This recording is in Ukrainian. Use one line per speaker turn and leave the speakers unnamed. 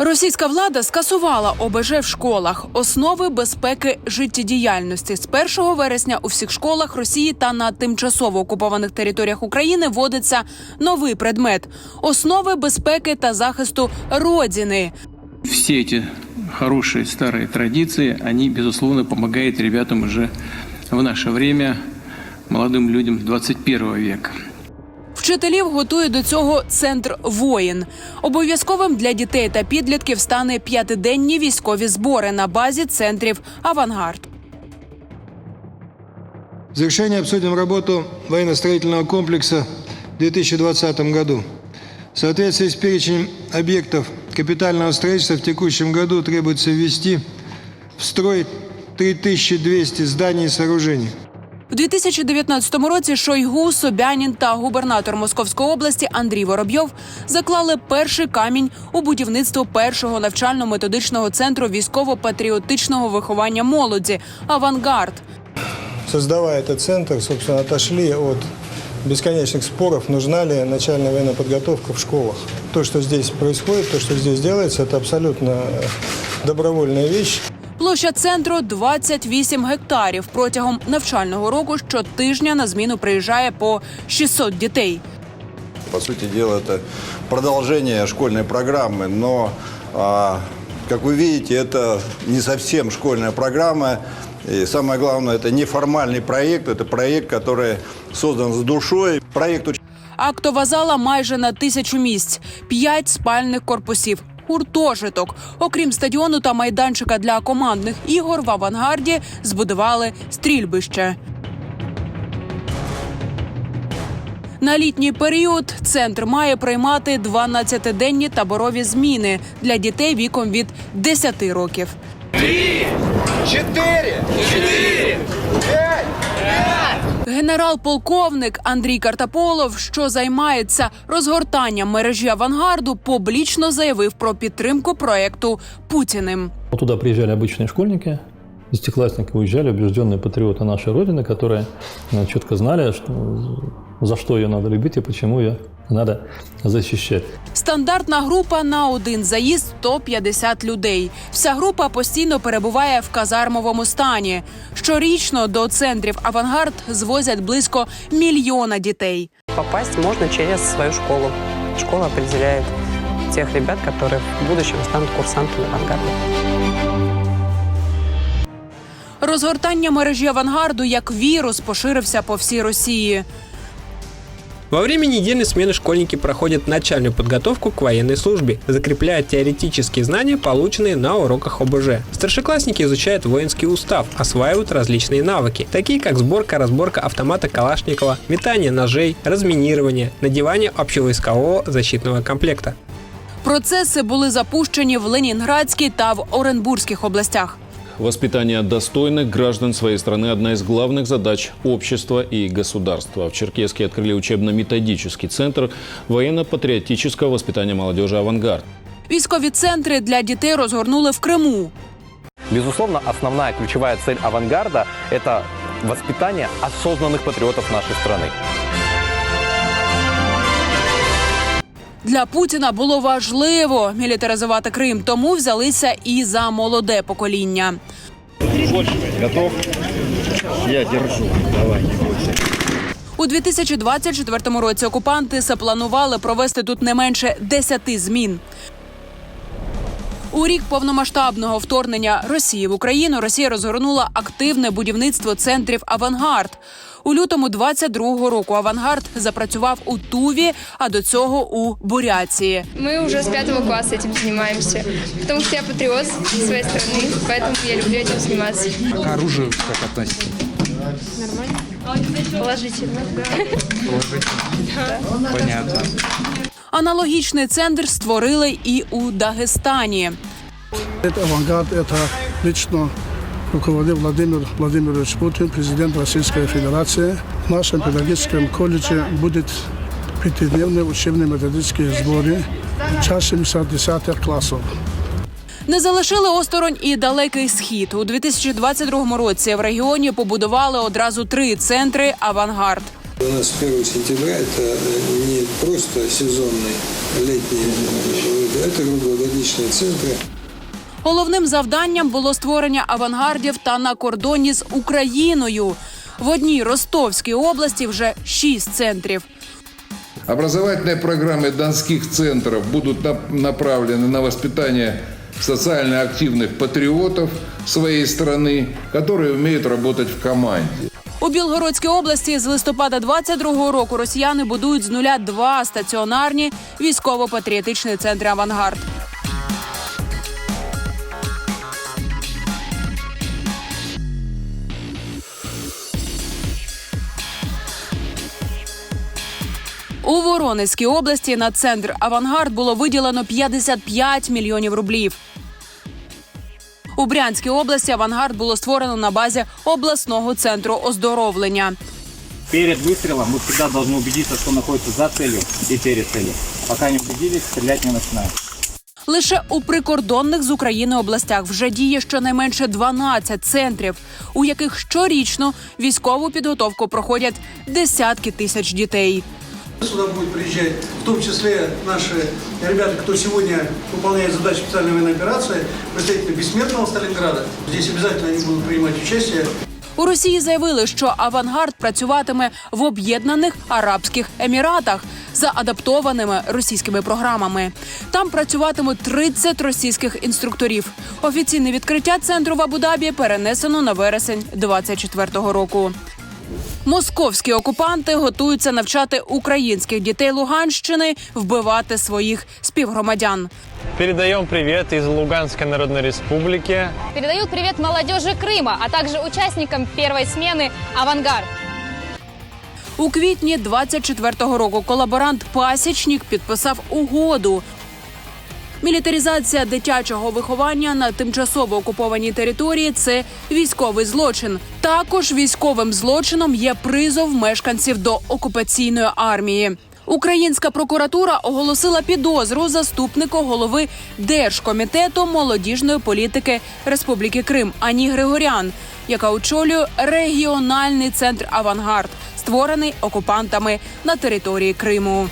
Російська влада скасувала ОБЖ в школах основи безпеки життєдіяльності. З 1 вересня у всіх школах Росії та на тимчасово окупованих територіях України вводиться новий предмет основи безпеки та захисту родини.
Все эти хорошие старые традиции, они, безусловно, помогают ребятам уже в наше время, молодым людям 21 века.
Вчителів готує до цього центр воїн. Обов'язковим для дітей та підлітків стане п'ятиденні військові збори на базі центрів Авангард.
В завершение обсудим работу военно-строительного в 2020 году. В соответствии с перечнем объектов капитального строительства в текущем году требуется ввести в строй 3200 зданий и сооружений.
У 2019 році Шойгу, Собянін та губернатор Московської області Андрій Воробйов заклали перший камінь у будівництво першого навчально-методичного центру військово-патріотичного виховання молоді Авангард.
Создавая этот центр, собственно, отошли от бесконечных споров, нужна ли начальная военная подготовка в школах. То, что здесь происходит, то, что здесь делается, это абсолютно э, добровольная вещь.
Площа центру 28 гектарів. Протягом навчального року щотижня на зміну приїжджає по 600 дітей.
По сути дела, это продолжение школьной программы, но, а, как вы видите, это не совсем школьная программа. И самое главное, это неформальный проект, это проект, который создан с душой. Проект очень
Актова зала майже на тисячу місць, п'ять спальних корпусів. Гуртожиток, окрім стадіону та майданчика для командних ігор, в авангарді збудували стрільбище. На літній період центр має приймати 12-денні таборові зміни для дітей віком від 10 років. Генерал-полковник Андрій Картаполов, що займається розгортанням мережі авангарду, публічно заявив про підтримку проекту Путіним.
Туди Туда звичайні школьники, десятиклассники уезжали, убежденные патриоты нашей Родины, которые э, четко знали, что, за что ее надо любить и почему ее надо защищать.
Стандартна група на один заїзд 150 людей. Вся група постійно перебуває в казармовому стані. Щорічно до центрів авангард звозять близько мільйона дітей.
Попасть можно через свою школу. Школа определяет тех ребят, которые в будущем станут курсантами авангарда.
Розгортання мережі авангарду як вірус поширився по всій Росії.
Во время недельной смены школьники проходят начальную подготовку к военной службе, закрепляя теоретические знания, полученные на уроках ОБЖ. Старшеклассники изучают воинский устав, осваивают различные навыки, такие как сборка-разборка автомата Калашникова, метание ножей, разминирование, надевание общевойскового защитного комплекта.
Процеси були запущені в Ленінградській та в Оренбурзьких областях.
Воспитание достойных граждан своей страны – одна из главных задач общества и государства. В Черкеске открыли учебно-методический центр военно-патриотического воспитания молодежи «Авангард».
Військові центри для дітей розгорнули в Криму.
Безусловно, основная ключевая цель авангарда – это воспитание осознанных патриотов нашей страны.
Для Путіна було важливо мілітаризувати Крим, тому взялися і за молоде покоління. У 2024 році окупанти запланували провести тут не менше 10 змін. У рік повномасштабного вторгнення Росії в Україну Росія розгорнула активне будівництво центрів Авангард. У лютому 22-го року Авангард запрацював у Туві, а до цього у Буряції.
Мы уже с пятого класса этим занимаемся, потому что я патриот своей страны, поэтому я люблю этим заниматься.
К оружию как относитесь?
Положительно.
Понятно.
Аналогічний центр створили і у Дагестані.
Это авангард, это лично руководил Владимир Владимирович Путин, президент Российской Федерации. В нашем педагогическом колледже будет пятидневные учебные методические сборы учащимся 10 классов.
Не залишили осторонь і далекий схід. У 2022 році в регіоні побудували одразу три центри Авангард.
У нас 1 сентября это э, не просто сезонный летний, э, это круглогодичные центры.
Головним завданням було створення авангардів та на кордоні з Україною. В одній Ростовській області вже шість центрів.
Образовательные программы донских центров будут нап- направлены на воспитание социально активных патриотов своей страны, которые умеют работать в команде.
У Білгородській області з листопада 22-го року росіяни будують з нуля два стаціонарні військово-патріотичні центри авангард. У Воронезькій області на центр Авангард було виділено 55 мільйонів рублів. У Брянській області авангард було створено на базі обласного центру оздоровлення.
Перед выстрелом мы всегда должны убедиться, что находится за целью и перед целью. Пока не убедились, стрелять не начинаем.
Лише у прикордонних з України областях вже діє щонайменше 12 центрів, у яких щорічно військову підготовку проходять десятки тисяч дітей.
Сюда будут приезжать, в том числе наши ребята, кто сегодня выполняет задачи специальной военной операции, представители Бессмертного Сталинграда. Здесь обязательно они будут принимать участие.
У Росії заявили, що авангард працюватиме в Об'єднаних Арабських Еміратах за адаптованими російськими програмами. Там працюватимуть 30 російських інструкторів. Офіційне відкриття центру в Абу-Дабі перенесено на вересень 24-го року. Московські окупанти готуються навчати українських дітей Луганщини вбивати своїх співгромадян.
Передаем привет из Луганской Народной Республики.
Передают привет молодежи Крыма, а также участникам первой смены «Авангард».
У квітні 24-го року колаборант Пасічнік підписав угоду. Мілітаризація дитячого виховання на тимчасово окупованій території це військовий злочин. Також військовим злочином є призов мешканців до окупаційної армії. Українська прокуратура оголосила підозру заступнику голови Держкомітету молодіжної політики Республіки Крим Ані Григорян, яка очолює регіональний центр Авангард, створений окупантами на території Криму.